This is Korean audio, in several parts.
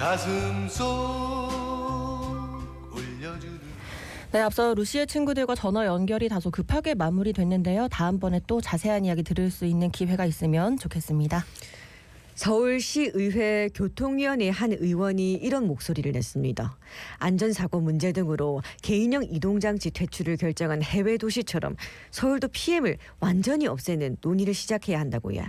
가슴 속 울려주는 네, 앞서 루시의 친구들과 전화 연결이 다소 급하게 마무리됐는데요. 다음번에 또 자세한 이야기 들을 수 있는 기회가 있으면 좋겠습니다. 서울시 의회 교통위원회 한 의원이 이런 목소리를 냈습니다. 안전사고 문제 등으로 개인형 이동장치 퇴출을 결정한 해외 도시처럼 서울도 PM을 완전히 없애는 논의를 시작해야 한다고요.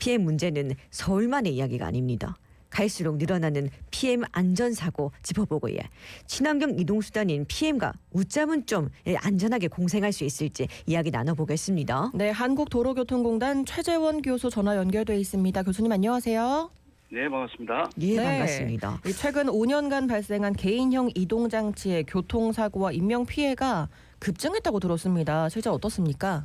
PM 문제는 서울만의 이야기가 아닙니다. 갈수록 늘어나는 PM 안전사고 짚어보고 예. 친환경 이동수단인 PM과 웃자면 좀 예, 안전하게 공생할 수 있을지 이야기 나눠보겠습니다. 네, 한국도로교통공단 최재원 교수 전화 연결돼 있습니다. 교수님 안녕하세요. 네, 반갑습니다. 예, 네. 반갑습니다. 이 최근 5년간 발생한 개인형 이동장치의 교통사고와 인명 피해가 급증했다고 들었습니다. 실제 어떻습니까?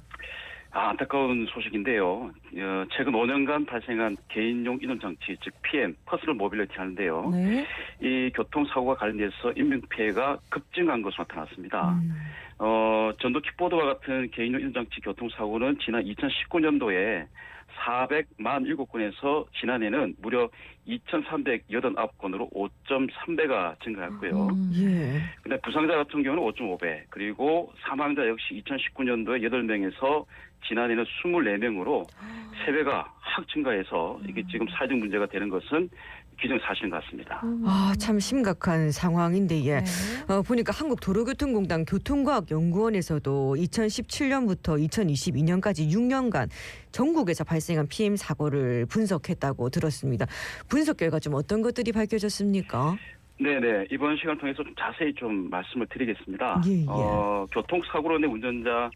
아, 안타까운 소식인데요. 어, 최근 5년간 발생한 개인용 이동장치, 즉 PM, 퍼스널 모빌리티 하는데요. 네. 이 교통사고가 관련돼서 인명피해가 급증한 것으로 나타났습니다. 음. 어, 전도 킥보드와 같은 개인용 이동장치 교통사고는 지난 2019년도에 447건에서 지난해는 무려 2,389건으로 5.3배가 증가했고요. 음. 예. 근데 부상자 같은 경우는 5.5배, 그리고 사망자 역시 2019년도에 8명에서 지난해는 24명으로 3배가 확 증가해서 이게 지금 사회적 문제가 되는 것은 기정사실인 것 같습니다. 아, 참 심각한 상황인데 예. 네. 어, 보니까 한국도로교통공단 교통과학연구원에서도 2017년부터 2022년까지 6년간 전국에서 발생한 PM 사고를 분석했다고 들었습니다. 분석 결과 좀 어떤 것들이 밝혀졌습니까? 네네. 이번 시간을 통해서 좀 자세히 좀 말씀을 드리겠습니다. 예, 예. 어, 교통사고로 내 운전자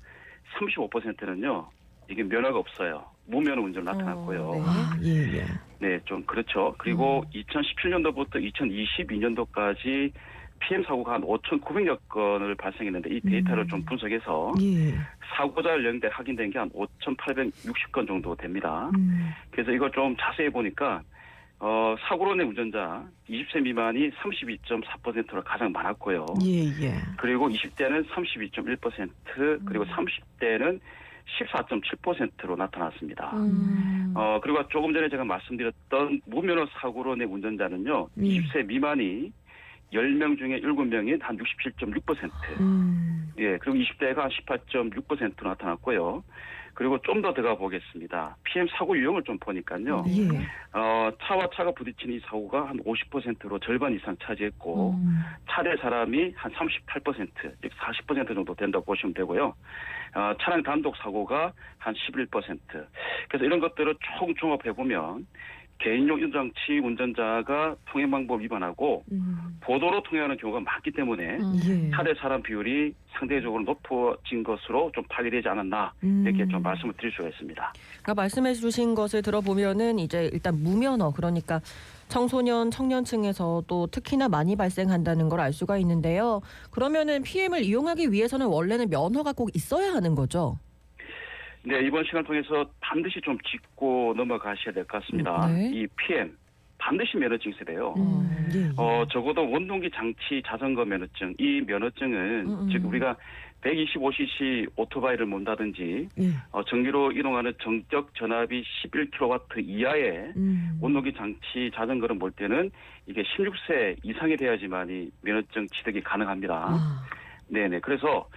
35%는요, 이게 면허가 없어요. 무면허 운전 나타났고요. 어, 네. 아, 예, 예. 네, 좀 그렇죠. 그리고 2017년도부터 2022년도까지 PM 사고가 한 5,900여 건을 발생했는데 이 데이터를 음. 좀 분석해서 예. 사고자 연령대 확인된 게 한 5,860건 정도 됩니다. 음. 그래서 이걸 좀 자세히 보니까 어, 사고로 낸 운전자 20세 미만이 32.4%로 가장 많았고요. 예, 예. 그리고 20대는 32.1% 그리고 30대는 14.7%로 나타났습니다. 음. 어, 그리고 조금 전에 제가 말씀드렸던 무면허 사고로 낸 운전자는요, 음. 20세 미만이 10명 중에 7명이 한 67.6%. 음. 예, 그리고 20대가 한 18.6%로 나타났고요. 그리고 좀 더 들어가 보겠습니다. PM 사고 유형을 좀 보니까요, 예. 어, 차와 차가 부딪힌 이 사고가 한 50%로 절반 이상 차지했고, 음. 차대 사람이 한 38%, 즉 40% 정도 된다고 보시면 되고요. 어, 차량 단독 사고가 한 11%. 그래서 이런 것들을 총 종합해 보면 개인용 유장치 운전자가 통행 방법 위반하고 음. 보도로 통행하는 경우가 많기 때문에 음. 예. 차대 사람 비율이 상대적으로 높아진 것으로 좀 파괴되지 않았나 음. 이렇게 좀 말씀을 드릴 수가 있습니다. 그러니까 말씀해 주신 것을 들어보면은 이제 일단 무면허 그러니까 청소년 청년층에서 또 특히나 많이 발생한다는 걸 알 수가 있는데요. 그러면은 PM을 이용하기 위해서는 원래는 면허가 꼭 있어야 하는 거죠. 네, 이번 시간을 통해서 반드시 좀 짚고 넘어가셔야 될 것 같습니다. 네. 이 PM 반드시 면허증 돼요. 음. 예, 예. 어, 적어도 원동기 장치 자전거 면허증, 이 면허증은 음, 음. 즉 우리가 125cc 오토바이를 몬다든지 예. 어, 전기로 이동하는 정적 전압이 11kW 이하의 음. 원동기 장치 자전거를 몰 때는 이게 16세 이상이 돼야지만이 면허증 취득이 가능합니다. 아. 네네. 그래서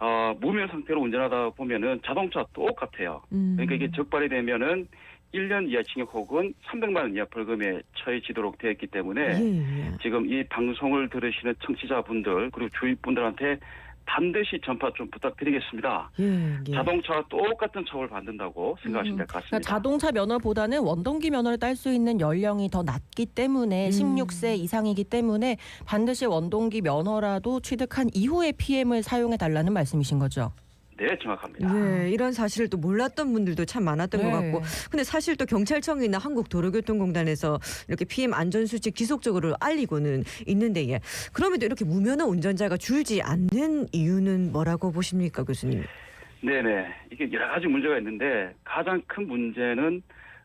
어, 무면 상태로 운전하다 보면은 자동차 똑같아요. 음. 그러니까 이게 적발이 되면은 1년 이하 징역 혹은 300만 원 이하 벌금에 처해지도록 되어 있기 때문에 예, 예. 지금 이 방송을 들으시는 청취자분들 그리고 주위 분들한테 반드시 전파 좀 부탁드리겠습니다. 예, 예. 자동차와 똑같은 처벌 받는다고 생각하시면 될것 그러니까 같습니다. 자동차 면허보다는 원동기 면허를 딸 수 있는 연령이 더 낮기 때문에 음. 16세 이상이기 때문에 반드시 원동기 면허라도 취득한 이후에 PM을 사용해 달라는 말씀이신 거죠. 네, 정확합니다. 예, 이런 사실을 또 몰랐던 분들도 참 많았던 것 네. 같고, 근데 사실 또 경찰청이나 한국도로교통공단에서 이렇게 PM 안전수칙 지속적으로 알리고는 있는데, 예. 그럼에도 이렇게 무면허 운전자가 줄지 않는 이유는 뭐라고 보십니까, 교수님? 네네. 이게 여러 가지 문제가 있는데 가장 큰 문제는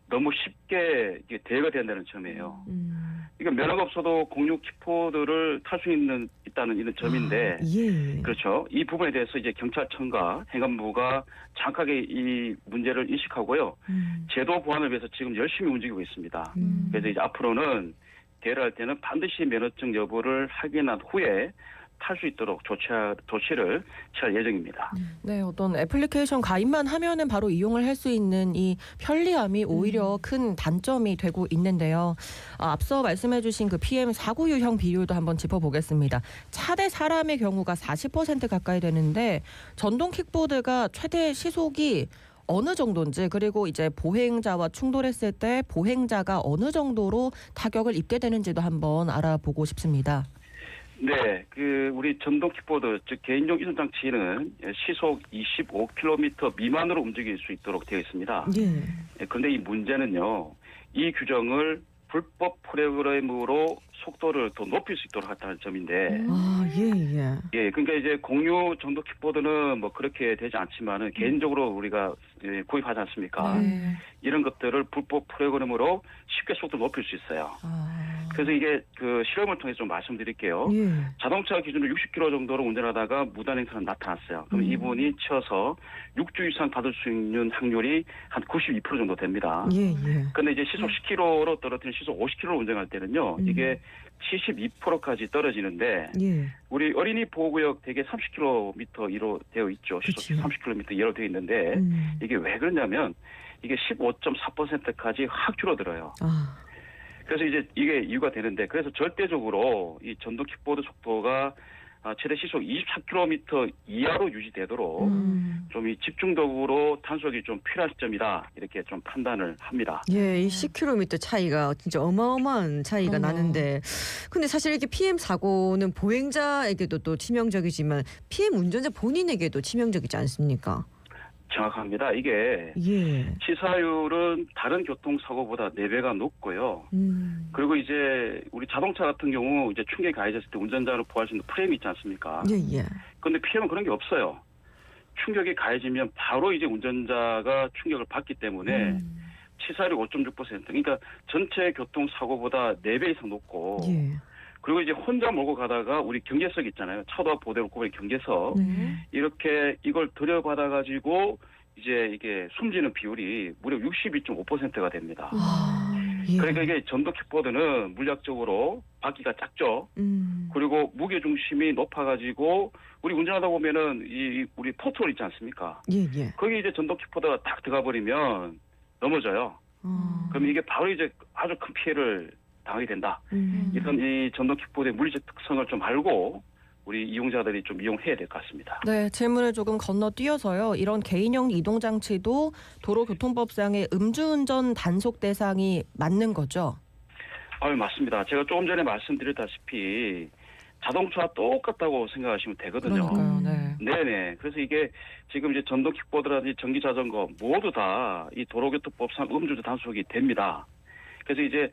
너무 쉽게 이게 대여가 된다는 점이에요. 음. 이거 면허가 없어도 공유 키포드를 탈 수 있는 있다는 이런 점인데 아, 예. 그렇죠. 이 부분에 대해서 이제 경찰청과 행안부가 정확하게 이 문제를 인식하고요. 음. 제도 보완을 위해서 지금 열심히 움직이고 있습니다. 음. 그래서 이제 앞으로는 대여할 때는 반드시 면허증 여부를 확인한 후에 탈 수 있도록 조치, 조치를 취할 예정입니다. 네, 어떤 애플리케이션 가입만 하면은 바로 이용을 할 수 있는 이 편리함이 오히려 큰 단점이 되고 있는데요. 아, 앞서 말씀해주신 그 PM 사고 유형 비율도 한번 짚어보겠습니다. 차 대 사람의 경우가 40% 가까이 되는데 전동 킥보드가 최대 시속이 어느 정도인지 그리고 이제 보행자와 충돌했을 때 보행자가 어느 정도로 타격을 입게 되는지도 한번 알아보고 싶습니다. 네, 그 우리 전동 킥보드 즉 개인용 이동 장치는 시속 25km 미만으로 움직일 수 있도록 되어 있습니다. 예. 예, 그런데 이 문제는요, 이 규정을 불법 프로그램으로 속도를 더 높일 수 있도록 했다는 점인데, 아, 예, 예. 예, 그러니까 이제 공유 전동 킥보드는 뭐 그렇게 되지 않지만은 개인적으로 우리가 예, 구입하지 않습니까? 네. 이런 것들을 불법 프로그램으로 쉽게 속도를 높일 수 있어요. 아, 그래서 이게 그 실험을 통해서 좀 말씀드릴게요. 예. 자동차 기준으로 60km 정도로 운전하다가 무단 행사가 나타났어요. 그럼 음. 이분이 치어서 6주 이상 받을 수 있는 확률이 한 92% 정도 됩니다. 예, 예. 근데 이제 시속 10km로 떨어뜨린 시속 50km로 운전할 때는요, 음. 이게 72%까지 떨어지는데, 예. 우리 어린이 보호구역 대개 30km 이로 되어 있죠. 시속 그치. 30km 이로 되어 있는데, 음. 이게 왜 그러냐면, 이게 15.4%까지 확 줄어들어요. 아, 그래서 이제 이게 이유가 되는데, 그래서 절대적으로 이 전동 킥보드 속도가 아, 최대 시속 24km 이하로 유지되도록 음. 좀이 집중적으로 단속이 좀 필요한 시점이다 이렇게 좀 판단을 합니다. 예, 이 10km 차이가 진짜 어마어마한 차이가 그럼요. 나는데, 근데 사실 이렇게 PM 사고는 보행자에게도 또 치명적이지만 PM 운전자 본인에게도 치명적이지 않습니까? 정확합니다. 이게 예. 치사율은 다른 교통사고보다 4배가 높고요. 음. 그리고 이제 우리 자동차 같은 경우 이제 충격이 가해졌을 때 운전자를 보호할 수 있는 프레임이 있지 않습니까? 예, 예. 그런데 PM은 그런 게 없어요. 충격이 가해지면 바로 이제 운전자가 충격을 받기 때문에 음. 치사율이 5.6% 그러니까 전체 교통사고보다 4배 이상 높고 예. 그리고 이제 혼자 몰고 가다가 우리 경계석 있잖아요. 차도와 보도를 구분의 경계석 네. 이렇게 이걸 들여받아 가지고 이제 이게 숨지는 비율이 무려 62.5%가 됩니다. 아, 예. 그러니까 이게 전동 킥보드는 물리학적으로 바퀴가 작죠. 음. 그리고 무게 중심이 높아 가지고 우리 운전하다 보면은 이 우리 포트홀 있지 않습니까? 예, 예. 거기 이제 전동 킥보드가 딱 들어가 버리면 넘어져요. 어. 그럼 이게 바로 이제 아주 큰 피해를 당하게 된다. 음. 이런 이 전동 킥보드의 물리적 특성을 좀 알고 우리 이용자들이 좀 이용해야 될 것 같습니다. 네, 질문을 조금 건너뛰어서요. 이런 개인형 이동 장치도 도로교통법상의 음주운전 단속 대상이 맞는 거죠? 아유 맞습니다. 제가 조금 전에 말씀드렸다시피 자동차와 똑같다고 생각하시면 되거든요. 그러니까요. 네. 네네. 그래서 이게 지금 이제 전동 킥보드라든지 전기 자전거 모두 다 이 도로교통법상 음주운전 단속이 됩니다. 그래서 이제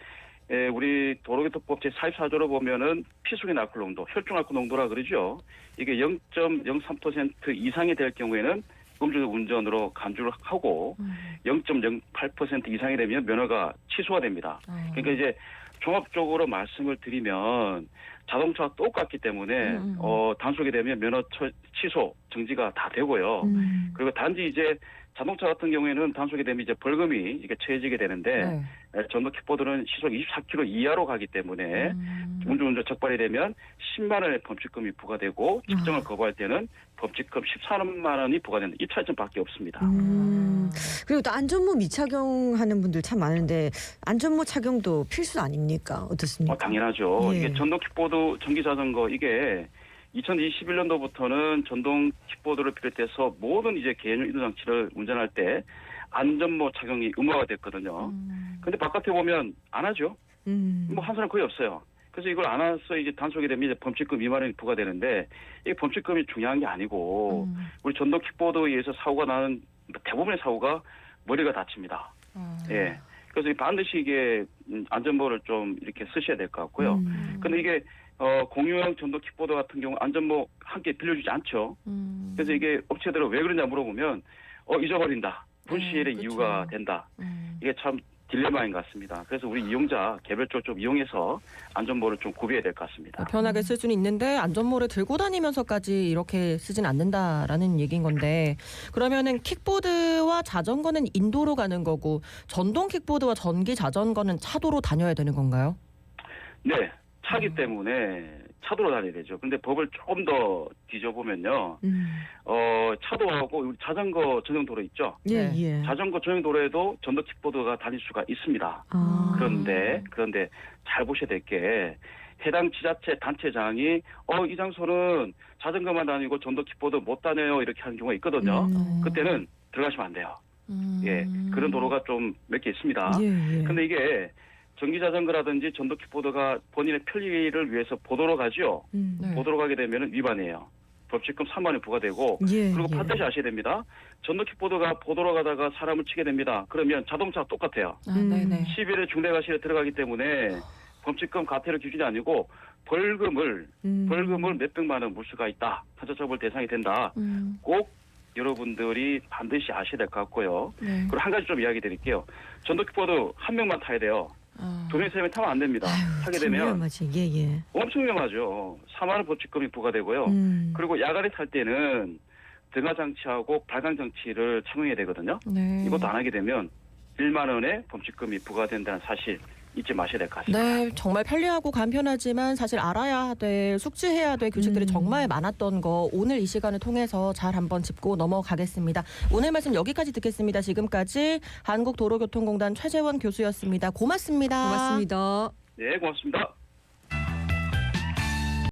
에, 우리 도로교통법 제44조로 보면은 피속인 알코올 농도, 혈중 알코올 농도라 그러죠. 이게 0.03% 이상이 될 경우에는 음주 운전으로 간주를 하고 음. 0.08% 이상이 되면 면허가 취소가 됩니다. 아. 그러니까 이제 종합적으로 말씀을 드리면 자동차와 똑같기 때문에 음. 어 단속이 되면 면허 처- 취소 정지가 다 되고요. 음. 그리고 단지 이제 자동차 같은 경우에는 단속이 되면 이제 벌금이 이게 처해지게 되는데 네. 에, 전동 킥보드는 시속 24km 이하로 가기 때문에 음. 음주운전 적발이 되면 10만 원의 범칙금이 부과되고 아. 측정을 거부할 때는 범칙금 14만 원이 부과된다. 이 차이점밖에 없습니다. 음. 그리고 또 안전모 미착용하는 분들 참 많은데 안전모 착용도 필수 아닙니까? 어떻습니까? 어, 당연하죠. 예. 이게 전동 킥보드, 전기 자전거 이게 2021년도부터는 전동 킥보드를 비롯해서 모든 이제 개인용 이동 장치를 운전할 때 안전모 착용이 의무화가 됐거든요. 음. 근데 바깥에 보면 안 하죠. 음. 뭐한 사람 거의 없어요. 그래서 이걸 안 해서 이제 단속이 되면 이제 범칙금 2만 원이 부과되는데 이 범칙금이 중요한 게 아니고 음. 우리 전동 킥보드에 의해서 사고가 나는 대부분의 사고가 머리가 다칩니다. 아. 예. 그래서 반드시 이게 음, 안전모를 좀 이렇게 쓰셔야 될 것 같고요. 음. 근데 이게 어 공유형 전동 킥보드 같은 경우 안전모 함께 빌려주지 않죠. 음. 그래서 이게 업체들은 왜 그러냐 물어보면 어 잊어버린다. 분실의 음, 그쵸. 이유가 된다. 음. 이게 참 딜레마인 것 같습니다. 그래서 우리 이용자 개별적으로 좀 이용해서 안전모를 좀 구비해야 될 것 같습니다. 편하게 쓸 수는 있는데 안전모를 들고 다니면서까지 이렇게 쓰진 않는다라는 얘기인 건데 그러면은 킥보드와 자전거는 인도로 가는 거고 전동 킥보드와 전기 자전거는 차도로 다녀야 되는 건가요? 네, 차기 음. 때문에 차도로 다녀야 되죠. 근데 법을 조금 더 뒤져보면요. 음. 어, 차도하고 우리 자전거 전용 도로 있죠. 예, 네. 예. 자전거 전용 도로에도 전도 킥보드가 다닐 수가 있습니다. 아. 그런데 그런데 잘 보셔야 될 게 해당 지자체 단체장이 어 이 장소는 자전거만 다니고 전도 킥보드 못 다녀요 이렇게 하는 경우가 있거든요. 음. 그때는 들어가시면 안 돼요. 음. 예, 그런 도로가 좀 몇 개 있습니다. 예, 예. 근데 이게 전기 자전거라든지 전도 킥보드가 본인의 편리를 위해서 보도로 가죠. 음. 네. 보도로 가게 되면 위반이에요. 법칙금 3만 원이 부과되고 예, 그리고 예. 반드시 아셔야 됩니다. 전도 킥보드가 보도로 가다가 사람을 치게 됩니다. 그러면 자동차 똑같아요. 아, 음. 네네. 10일의 중대과실에 들어가기 때문에 범칙금 과태료 기준이 아니고 벌금을 음. 벌금을 몇백만 원 물수가 있다. 형사처벌 대상이 된다. 음. 꼭 여러분들이 반드시 아셔야 될 것 같고요. 네. 그리고 한 가지 좀 이야기 드릴게요. 전도 킥보드 한 명만 타야 돼요. 명, 세명 타면 안 됩니다. 아유, 타게 참 되면 위험하지. 예, 예. 엄청 위험하죠. 4만 원 법칙금이 부과되고요. 음. 그리고 야간에 탈 때는 등하 장치하고 발광 장치를 착용해야 되거든요. 네. 이것도 안 하게 되면 1만 원의 범칙금이 부과된다는 사실 잊지 마셔야 될 것 같습니다. 네, 정말 편리하고 간편하지만 사실 알아야 될, 숙지해야 될 규칙들이 음. 정말 많았던 거 오늘 이 시간을 통해서 잘 한번 짚고 넘어가겠습니다. 오늘 말씀 여기까지 듣겠습니다. 지금까지 한국도로교통공단 최재원 교수였습니다. 고맙습니다. 고맙습니다. 네, 고맙습니다.